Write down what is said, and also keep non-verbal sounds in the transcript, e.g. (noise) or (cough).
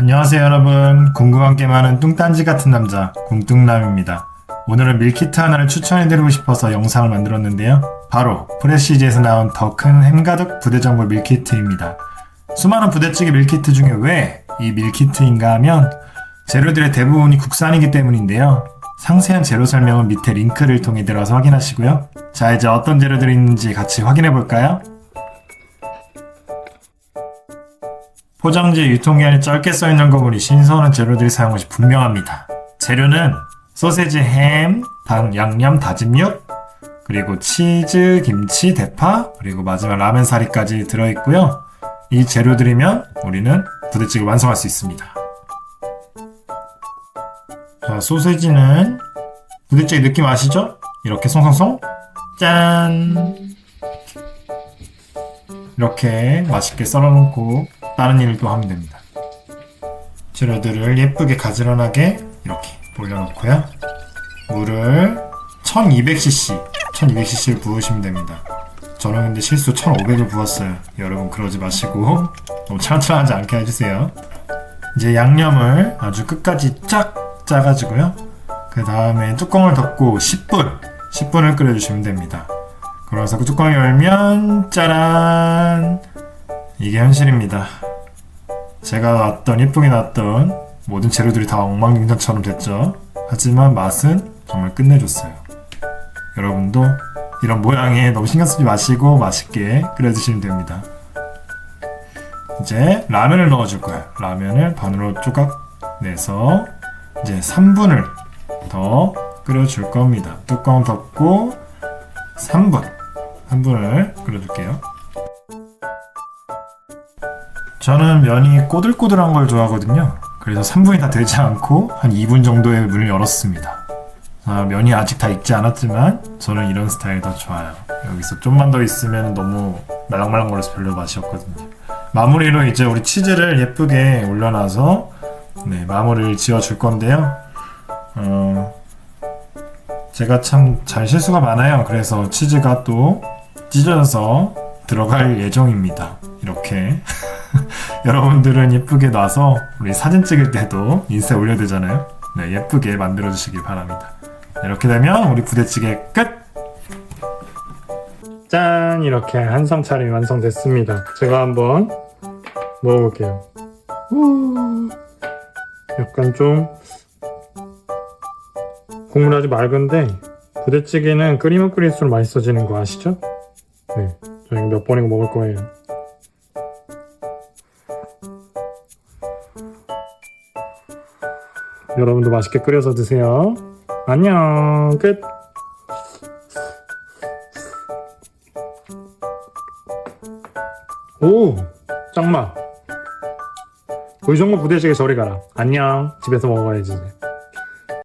안녕하세요 여러분. 궁금한 게 많은 뚱딴지 같은 남자 궁뚱남입니다. 오늘은 밀키트 하나를 추천해드리고 싶어서 영상을 만들었는데요. 바로 프레시즈에서 나온 더 큰 햄가득 부대정보 밀키트입니다. 수많은 부대찌개 밀키트 중에 왜 이 밀키트인가 하면 재료들의 대부분이 국산이기 때문인데요. 상세한 재료 설명은 밑에 링크를 통해 들어서 확인하시고요. 자 이제 어떤 재료들이 있는지 같이 확인해 볼까요? 포장지 유통기한이 짧게 써있는 거 보니 신선한 재료들이 사용한 것이 분명합니다. 재료는 소세지, 햄, 당, 양념, 다진 육, 그리고 치즈, 김치, 대파, 그리고 마지막 라면 사리까지 들어있고요. 이 재료들이면 우리는 부대찌개 완성할 수 있습니다. 자, 소세지는 부대찌개 느낌 아시죠? 이렇게 송송송 짠 이렇게 맛있게 썰어놓고 다른 일도 하면 됩니다. 재료들을 예쁘게 가지런하게 이렇게 올려놓고요. 물을 1200cc, 1200cc를 부으시면 됩니다. 저는 근데 실수 1500을 부었어요. 여러분 그러지 마시고 너무 차라차라하지 않게 해주세요. 이제 양념을 아주 끝까지 쫙 짜가지고요. 그 다음에 뚜껑을 덮고 10분, 10분을 끓여주시면 됩니다. 그래서 그 뚜껑을 열면 짜란 이게 현실입니다. 제가 놨던 예쁘게 놨던 모든 재료들이 다 엉망진창처럼 됐죠. 하지만 맛은 정말 끝내줬어요. 여러분도 이런 모양에 너무 신경 쓰지 마시고 맛있게 끓여주시면 됩니다. 이제 라면을 넣어 줄 거예요. 라면을 반으로 조각 내서 이제 3분을 더 끓여 줄 겁니다. 뚜껑 덮고 3분, 3분을 끓여 줄게요. 저는 면이 꼬들꼬들한 걸 좋아하거든요. 그래서 3분이 다 되지 않고 한 2분 정도의 문을 열었습니다. 아, 면이 아직 다 익지 않았지만 저는 이런 스타일이 더 좋아요. 여기서 좀만 더 있으면 너무 말랑말랑거려서 별로 맛이 없거든요. 마무리로 이제 우리 치즈를 예쁘게 올려놔서 네, 마무리를 지어줄 건데요. 어, 제가 참 잘 실수가 많아요. 그래서 치즈가 또 찢어져서 들어갈 예정입니다. 이렇게. (laughs) (laughs) 여러분들은 예쁘게 놔서 우리 사진 찍을 때도 인스타에 올려야 되잖아요. 네, 예쁘게 만들어 주시길 바랍니다. 이렇게 되면 우리 부대찌개 끝! 짠! 이렇게 한상 차림이 완성됐습니다. 제가 한번 먹어볼게요. 우 약간 좀 국물 아주 맑은데 부대찌개는 끓이면 끓일수록 맛있어지는 거 아시죠? 네, 저희 몇 번이고 먹을 거예요. 여러분도 맛있게 끓여서 드세요. 안녕. 끝. 오, 짱맛. 의정부 부대찌개 저리 가라. 안녕. 집에서 먹어야지.